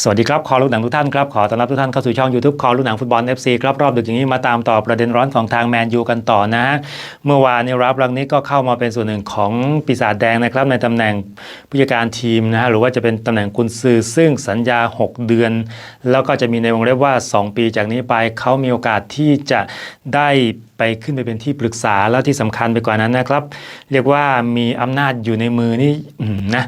สวัสดีครับ คอลูกหนังทุกท่านครับ ขอต้อนรับทุกท่านเข้าสู่ช่อง YouTube คอลูกหนังฟุตบอล FC ครับ รอบดึกอย่างนี้มาตามต่อประเด็นร้อนของทางแมนยูกันต่อนะฮะ เมื่อวานนี้รับรังนี้ก็เข้ามาเป็นส่วนหนึ่งของปีศาจแดงนะครับ ในตำแหน่งผู้จัดการทีมนะฮะ หรือว่าจะเป็นตำแหน่งกุนซือซึ่งสัญญา 6 เดือน แล้วก็จะมีในวงเล็บว่า 2 ปีจากนี้ไปเขามีโอกาสที่จะได้ไปขึ้นไปเป็นที่ปรึกษาแล้วที่สำคัญไปกว่านั้นนะครับ เรียกว่ามีอำนาจอยู่ในมือนี่นะ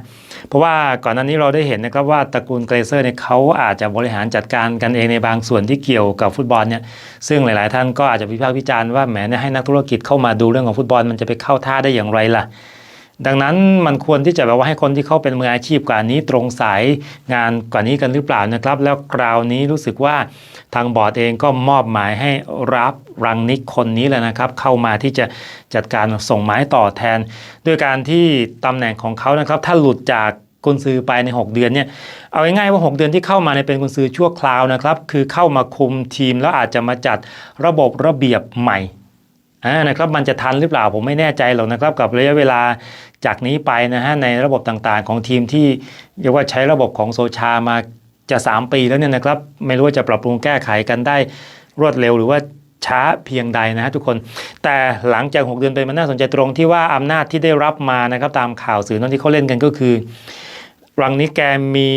เพราะว่าก่อนหน้านี้เราได้เห็นนะครับว่าตระกูลเกรเซอร์เนี่ยเขาอาจจะบริหารจัดการกันเองในบางส่วนที่เกี่ยวกับฟุตบอลเนี่ยซึ่งหลาย ๆ ท่านก็อาจจะวิพากษ์วิจารณ์ว่าแหมเนี่ยให้นักธุรกิจเข้ามาดูเรื่องของฟุตบอลมันจะไปเข้าท่าได้อย่างไรล่ะ ดังนั้นมันควรที่จะแบบว่าให้คนที่เขาเป็นมืออาชีพกว่านี้ตรงสายงานกว่านี้กันหรือเปล่านะครับ แล้วคราวนี้รู้สึกว่าทางบอร์ดเองก็มอบหมายให้รับรังนิกคนนี้แหละนะครับ เข้ามาที่จะจัดการส่งไม้ต่อแทน ด้วยการที่ตำแหน่งของเขานะครับ ถ้าหลุดจากกุนซือไปใน 6 เดือนเนี่ยเอาง่ายๆว่า 6 เดือนที่เข้ามาในเป็นกุนซือชั่วคราวนะครับ คือเข้ามาคุมทีมแล้วอาจจะมาจัดระบบระเบียบใหม่ อ่านะครับมันจะทันหรือเปล่าผมไม่แน่ใจหรอกนะครับ กับระยะเวลาจากนี้ไปนะฮะในระบบต่างๆ ของทีมที่เรียกว่าใช้ระบบของโซชามาจะ 3 ปีแล้วเนี่ยนะครับ ไม่รู้ว่าจะปรับปรุงแก้ไขกันได้รวดเร็วหรือว่าช้าเพียงใดนะฮะทุกคน แต่หลังจาก 6 เดือนไปมันน่าสนใจตรงที่ว่าอำนาจที่ได้รับมานะครับตามข่าวสื่อนั้นที่เขาเล่นกันก็คือรังนี้แกมี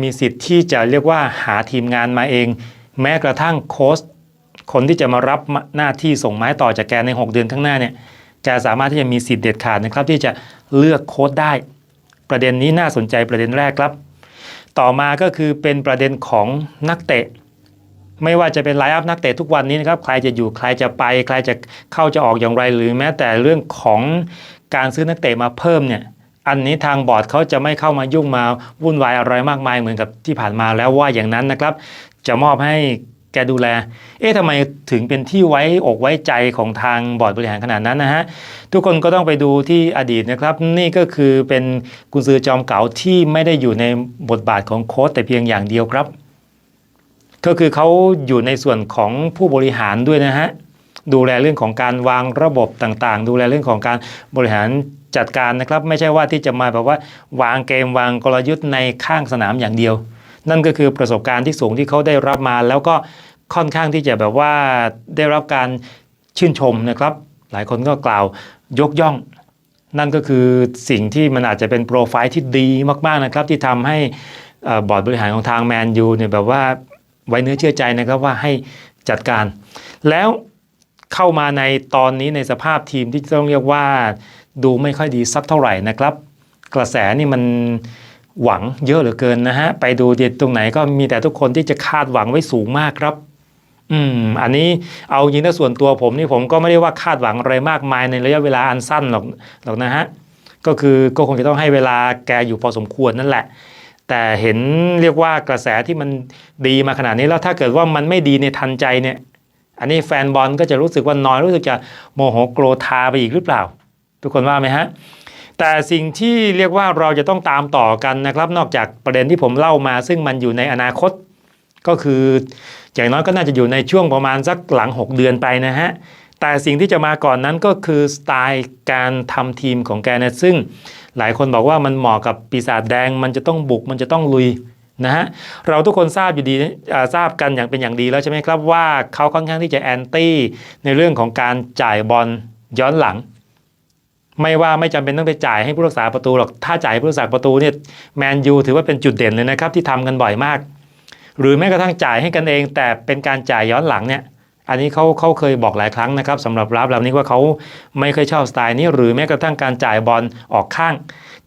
มีสิทธิ์ที่จะเรียกว่าหาทีมงานมาเอง แม้กระทั่งโค้ช คนที่จะมารับหน้าที่ส่งไม้ต่อจากแกใน 6 เดือนข้างหน้าเนี่ยแกสามารถที่จะมีสิทธิ์เด็ดขาดนะครับ ที่จะเลือกโค้ชได้ ประเด็นนี้น่าสนใจประเด็นแรกครับ ต่อมาก็คือเป็นประเด็นของนักเตะ ไม่ว่าจะเป็นไลน์อัพนักเตะทุกวันนี้นะครับใครจะอยู่ใครจะไป ใครจะเข้าจะออกอย่างไร หรือแม้แต่เรื่องของการซื้อนักเตะมาเพิ่มเนี่ยอันนี้ทางบอร์ดเขาจะไม่เข้ามายุ่งมาวุ่นวายอะไรมากมายเหมือนกับที่ผ่านมาแล้วว่าอย่างนั้นนะครับ จะมอบให้ แกดูแล เอ๊ะทำไมถึงเป็นที่ไว้อกไว้ใจของทางบอร์ดบริหารขนาดนั้นนะฮะ ทุกคนก็ต้องไปดูที่อดีตนะครับ นี่ก็คือเป็นกุนซือจอมเก๋าที่ไม่ได้อยู่ในบทบาทของโค้ชแต่เพียงอย่างเดียวครับ ก็คือเขาอยู่ในส่วนของผู้บริหารด้วยนะฮะ ดูแลเรื่องของการวางระบบต่างๆ ดูแลเรื่องของการบริหารจัดการนะครับ ไม่ใช่ว่าที่จะมาแบบว่าวางเกมวางกลยุทธ์ในข้างสนามอย่างเดียว นั่นก็คือประสบการณ์ที่สูงที่เขาได้รับมา แล้วก็ค่อนข้างที่จะแบบว่าได้รับการชื่นชมนะครับ หลายคนก็กล่าวยกย่อง นั่นก็คือสิ่งที่มันอาจจะเป็นโปรไฟล์ที่ดีมากๆนะครับ ที่ทำให้บอร์ดบริหารของทางแมนยูเนี่ยแบบว่าไว้เนื้อเชื่อใจนะครับว่าให้จัดการ แล้วเข้ามาในตอนนี้ในสภาพทีมที่ต้องเรียกว่าดูไม่ค่อยดีสักเท่าไหร่นะครับ กระแสนี่มัน หวังเยอะเหลือเกินนะฮะ ไปดูเด็ดตรงไหนก็มีแต่ทุกคนที่จะคาดหวังไว้สูงมากครับ อืม อันนี้เอาจริงนะส่วนตัวผมนี่ผมก็ไม่ได้ว่าคาดหวังอะไรมากมายในระยะเวลาอันสั้นหรอกหรอกนะฮะ ก็คือก็คงจะต้องให้เวลาแกอยู่พอสมควรนั่นแหละ แต่เห็นเรียกว่ากระแสที่มันดีมาขนาดนี้แล้วถ้าเกิดว่ามันไม่ดีในทันใจเนี่ย อันนี้แฟนบอลก็จะรู้สึกว่าน้อยรู้สึกจะโมโหโกรธาไปอีกหรือเปล่า ทุกคนว่าไหมฮะ แต่สิ่งที่เรียกว่าเราจะต้องตามต่อกันนะครับ นอกจากประเด็นที่ผมเล่ามา ซึ่งมันอยู่ในอนาคต ก็คืออย่างน้อยก็น่าจะอยู่ในช่วงประมาณสักหลัง 6 เดือนไปนะฮะแต่สิ่งที่จะมาก่อนนั้นก็คือสไตล์การทำทีมของแกนะซึ่งหลายคนบอกว่ามันเหมาะกับปีศาจแดง มันจะต้องบุกมันจะต้องลุยนะฮะเราทุกคนทราบอยู่ดีทราบกันอย่างเป็นอย่างดีแล้วใช่ไหมครับว่าเขาค่อนข้างที่จะแอนตี้ในเรื่องของการจ่ายบอลย้อนหลัง ไม่ว่าไม่จำเป็นต้องไปจ่ายให้ผู้รักษาประตูหรอกถ้าจ่ายผู้รักษาประตูเนี่ยแมนยูถือว่าเป็นจุดเด่นเลยนะครับที่ทำกันบ่อยมาก หรือแม้กระทั่งจ่ายให้กันเอง แต่เป็นการจ่ายย้อนหลังเนี่ยอันนี้เขาเขาเคยบอกหลายครั้งนะครับสำหรับรับแบบนี้ว่าเขาไม่เคยชอบสไตล์นี้ หรือแม้กระทั่งการจ่ายบอลออกข้าง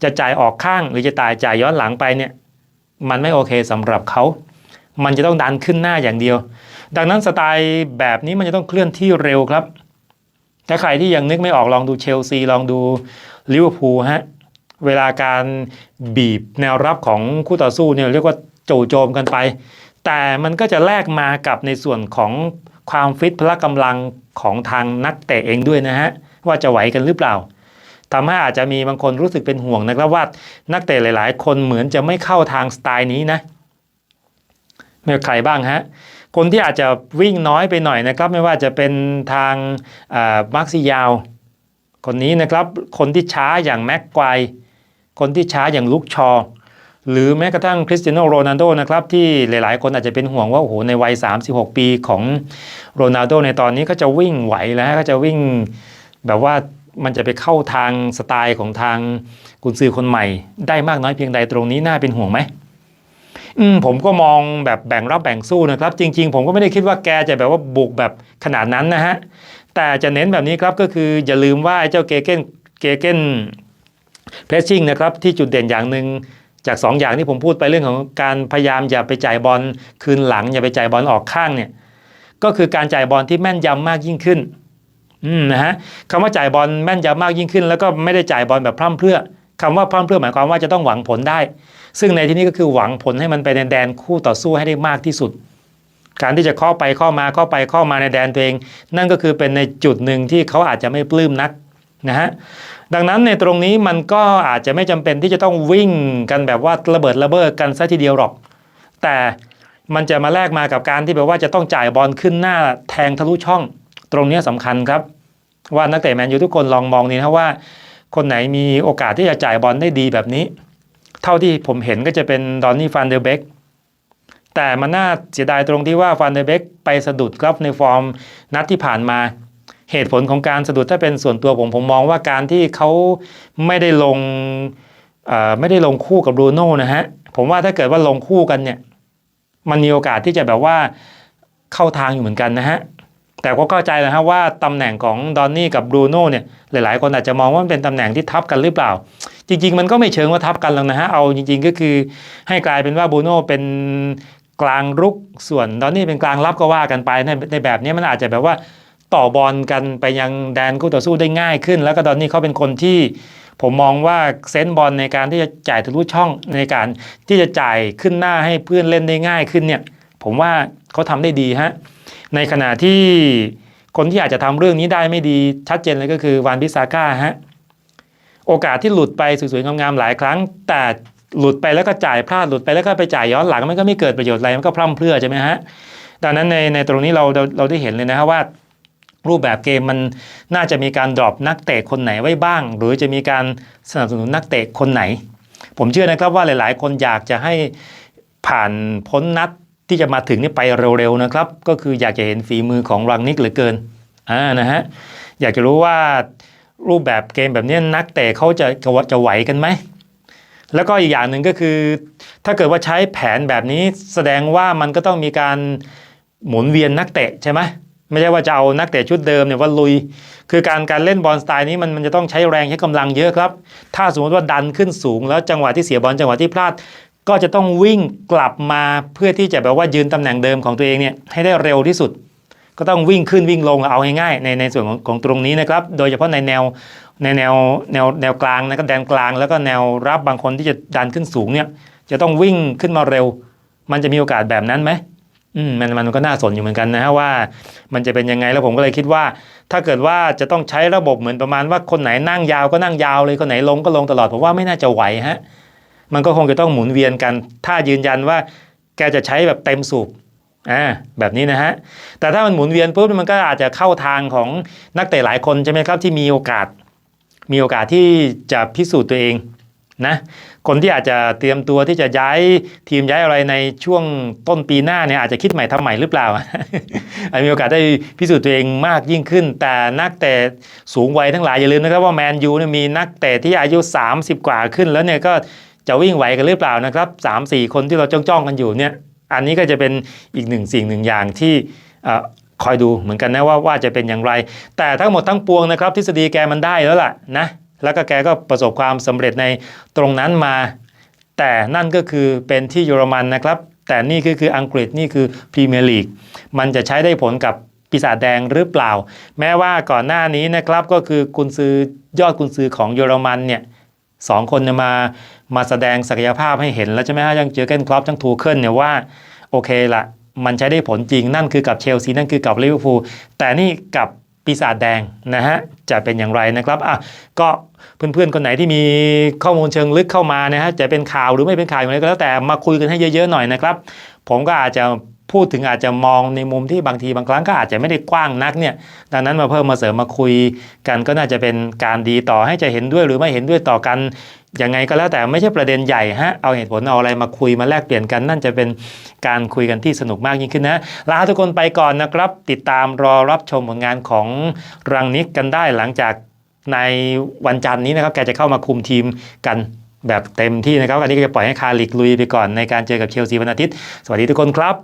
จะจ่ายออกข้าง หรือจะจ่ายจ่ายย้อนหลังไปเนี่ยมันไม่โอเคสำหรับเขา มันจะต้องดันขึ้นหน้าอย่างเดียว ดังนั้นสไตล์แบบนี้มันจะต้องเคลื่อนที่เร็วครับ ถ้าใครที่ยังนึกไม่ออกลองดูเชลซีลองดูลิเวอร์พูลฮะเวลาการบีบแนวรับของคู่ต่อสู้เนี่ยเรียกว่าโจโจมกันไป แต่มันก็จะแลกมากับในส่วนของความฟิตพละกำลังของทางนักเตะเองด้วยนะฮะว่าจะไหวกันหรือเปล่าทำให้อาจจะมีบางคนรู้สึกเป็นห่วงนะครับว่านักเตะหลาย ๆ คนเหมือนจะไม่เข้าทางสไตล์นี้นะไม่ว่าใครบ้างฮะ คนที่อาจจะวิ่งน้อยไปหน่อยนะครับ ไม่ว่าจะเป็นทางมาร์คซิยาว คนนี้นะครับคนที่ช้าอย่างแม็กไกวคนที่ช้าอย่างลุกชอ หรือแม้กระทั่งคริสเตียโนโรนัลโดนะครับที่หลายๆ คนอาจจะเป็นห่วงว่าโอ้โหในวัย 36 ปีของโรนัลโดในตอนนี้ก็จะวิ่งไหวแล้วก็จะวิ่งแบบว่ามันจะไปเข้าทางสไตล์ของทางกุนซือคนใหม่ ได้มากน้อยเพียงใดตรงนี้น่าเป็นห่วงไหม อืมผมก็มองแบบแบ่งรับแบ่งสู้นะครับ จริง ๆ ผมก็ไม่ได้คิดว่าแกจะแบบว่าบุกแบบขนาดนั้นนะฮะแต่จะเน้นแบบนี้ครับก็คืออย่าลืมว่าไอ้เจ้าเกเกนเกเกนเพรสชิ่งนะครับที่จุดเด่นอย่างหนึ่งจาก 2 อย่างที่ผมพูดไปเรื่องของการพยายามอย่าไปจ่ายบอลคืนหลัง อย่าไปจ่ายบอลออกข้างเนี่ยก็คือการจ่ายบอลที่แม่นยำมากยิ่งขึ้นนะฮะคำว่าจ่ายบอลแม่นยำมากยิ่งขึ้น แล้วก็ไม่ได้จ่ายบอลแบบพร่ำเพรื่อคำว่าพร่ำเพรื่อหมายความว่าจะต้องหวังผลได้ ซึ่งในที่นี้ก็คือหวังผลให้มันไปในแดนคู่ต่อสู้ให้ได้มากที่สุด การที่จะเข้าไปเข้ามาเข้าไปเข้ามาในแดนตัวเอง นั่นก็คือเป็นในจุดหนึ่งที่เขาอาจจะไม่ปลื้มนักนะฮะดังนั้นในตรงนี้มันก็อาจจะไม่จำเป็นที่จะต้องวิ่งกันแบบว่าระเบิดระเบ้อกันซะทีเดียวหรอก แต่มันจะมาแลกมากับการที่แบบว่าจะต้องจ่ายบอลขึ้นหน้าแทงทะลุช่อง ตรงนี้สำคัญครับ ว่านักเตะแมนยูทุกคนลองมองนี่นะว่า คนไหนมีโอกาสที่จะจ่ายบอลได้ดีแบบนี้ เท่าที่ผมเห็นก็จะเป็นดอนนี่ฟันเดอร์เบกแต่มันน่าเสียดายตรงที่ว่าฟันเดอร์เบกไปสะดุดครับในฟอร์มนัดที่ผ่านมา เหตุผลของการสะดุดถ้าเป็นส่วนตัวผมผมมองว่าการที่เขาไม่ได้ลงไม่ได้ลงคู่กับบรูโน่นะฮะผมว่าถ้าเกิดว่าลงคู่กันเนี่ยมันมีโอกาสที่จะแบบว่าเข้าทางอยู่เหมือนกันนะฮะแต่ก็เข้าใจนะฮะว่าตำแหน่งของดอนนี่กับบรูโน่เนี่ยหลายๆ คนอาจจะมองว่ามันเป็นตำแหน่งที่ทับกันหรือเปล่า จริง ๆ มันก็ไม่เชิงว่าทับกันหรอกนะฮะ เอาจริง ๆ ก็คือให้กลายเป็นว่าบูโน่เป็นกลางรุกส่วนดอนนี่เป็นกลางรับก็ว่ากันไปในในแบบนี้มันอาจจะแบบว่าต่อบอลกันไปยังแดนคู่ต่อสู้ได้ง่ายขึ้น แล้วก็ดอนนี่เขาเป็นคนที่ผมมองว่าเซนบอลในการที่จะจ่ายทะลุช่องในการที่จะจ่ายขึ้นหน้าให้เพื่อนเล่นได้ง่ายขึ้นเนี่ยผมว่าเขาทำได้ดีฮะในขณะที่คนที่อาจจะทำเรื่องนี้ได้ไม่ดีชัดเจนเลยก็คือวานบิซาก้าฮะ โอกาสที่หลุดไปสวยๆงามๆหลายครั้ง แต่หลุดไปแล้วก็จ่ายพลาดหลุดไปแล้วก็ไปจ่ายย้อนหลังมันก็ไม่เกิดประโยชน์อะไรมันก็พร่ำเพรื่อใช่ไหมฮะดังนั้นในในตรงนี้เราเราเราได้เห็นเลยนะฮะว่ารูปแบบเกมมันน่าจะมีการดรอปนักเตะคนไหนไว้บ้าง หรือจะมีการสนับสนุนนักเตะคนไหน ผมเชื่อนะครับว่าหลาย ๆ คนอยากจะให้ผ่านพ้นนัดที่จะมาถึงนี่ไปเร็ว ๆ นะครับ ก็คืออยากจะเห็นฝีมือของรังนิกเหลือเกินอ่านะฮะอยากจะรู้ว่า รูปแบบเกมแบบนี้นักเตะเขาจะจะไหวกันไหม แล้วก็อีกอย่างหนึ่งก็คือ ถ้าเกิดว่าใช้แผนแบบนี้แสดงว่ามันก็ต้องมีการหมุนเวียนนักเตะใช่ไหมไม่ใช่ว่าจะเอานักเตะชุดเดิมเนี่ยว่าลุย คือการการเล่นบอลสไตล์นี้มันมันจะต้องใช้แรงใช้กำลังเยอะครับ ถ้าสมมติว่าดันขึ้นสูง แล้วจังหวะที่เสียบอลจังหวะที่พลาด ก็จะต้องวิ่งกลับมาเพื่อที่จะแบบว่ายืนตำแหน่งเดิมของตัวเองเนี่ยให้ได้เร็วที่สุด ก็ต้องวิ่งขึ้นวิ่งลงเอาง่ายๆในในส่วนของของตรงนี้นะครับ โดยเฉพาะในแนวในแนวแนวแนวกลางนะครับแดนกลาง แล้วก็แนวรับบางคนที่จะดันขึ้นสูงเนี่ยจะต้องวิ่งขึ้นมาเร็ว มันจะมีโอกาสแบบนั้นไหมอืมมันมันก็น่าสนอยู่เหมือนกันนะฮะว่า มันจะเป็นยังไงแล้วผมก็เลยคิดว่า ถ้าเกิดว่าจะต้องใช้ระบบเหมือนประมาณว่าคนไหนนั่งยาวก็นั่งยาวเลยคนไหนลงก็ลงตลอดผมว่าไม่น่าจะไหวฮะมันก็คงจะต้องหมุนเวียนกัน ถ้ายืนยันว่าแกจะใช้แบบเต็มสูบ อ่าแบบนี้นะฮะ แต่ถ้ามันหมุนเวียนปุ๊บมันก็อาจจะเข้าทางของนักเตะหลายคนใช่ไหมครับที่มีโอกาส มีโอกาสที่จะพิสูจน์ตัวเองนะคนที่อาจจะเตรียมตัวที่จะย้ายทีมย้ายอะไรในช่วงต้นปีหน้าเนี่ยอาจจะคิดใหม่ทำใหม่หรือเปล่าอาจมีโอกาสได้พิสูจน์ตัวเองมากยิ่งขึ้น แต่นักเตะสูงวัยทั้งหลายอย่าลืมนะครับว่าแมนยูเนี่ยมีนักเตะที่อายุ 30 กว่าขึ้นแล้วเนี่ยก็จะวิ่งไหวกันหรือเปล่านะครับสามสี่คนที่เราจ้องๆกันอยู่เนี่ย อันนี้ก็จะเป็นอีกหนึ่งสิ่งหนึ่งอย่างที่คอยดูเหมือนกันนะว่าว่าจะเป็นอย่างไร แต่ทั้งหมดทั้งปวงนะครับ ทฤษฎีแกมันได้แล้วล่ะนะแล้วก็แกก็ประสบความสำเร็จในตรงนั้นมา แต่นั่นก็คือเป็นที่เยอรมันนะครับ แต่นี่ก็คืออังกฤษนี่คือพรีเมียร์ลีกมันจะใช้ได้ผลกับปีศาจแดงหรือเปล่า แม้ว่าก่อนหน้านี้นะครับก็คือกุนซือยอดกุนซือของเยอรมันเนี่ย สองคนเนี่ยมามาแสดงศักยภาพให้เห็นแล้วใช่ไหมฮะยังเจอเกนครอปทั้งทูเคิลเนี่ยว่าโอเคละมันใช้ได้ผลจริงนั่นคือกับเชลซีนั่นคือกับลิเวอร์พูลแต่นี่กับปีศาจแดงนะฮะจะเป็นอย่างไรนะครับอะก็เพื่อนๆคนไหนที่มีข้อมูลเชิงลึกเข้ามานะฮะจะเป็นข่าวหรือไม่เป็นข่าวอย่างไรก็แล้วแต่มาคุยกันให้เยอะๆหน่อยนะครับ ผมก็อาจจะ พูดถึงอาจจะมองในมุมที่บางทีบางครั้งก็อาจจะไม่ได้กว้างนักเนี่ยดังนั้นมาเพิ่มมาเสริมมาคุยกันก็น่าจะเป็นการดีต่อให้จะเห็นด้วยหรือไม่เห็นด้วยต่อกันยังไงก็แล้วแต่ไม่ใช่ประเด็นใหญ่ฮะเอาเหตุผลเอาอะไรมาคุยมาแลกเปลี่ยนกัน นั่นจะเป็นการคุยกันที่สนุกมากยิ่งขึ้นนะลาทุกคนไปก่อนนะครับ ติดตามรอรับชมผลงานของรังนิกกันได้หลังจากในวันจันทร์นี้นะครับแกจะเข้ามาคุมทีมกันแบบเต็มที่นะครับอันนี้ก็จะปล่อยให้คาลิกลุยไปก่อนในการเจอกับเชลซีวันอาทิตย์ สวัสดีทุกคนครับ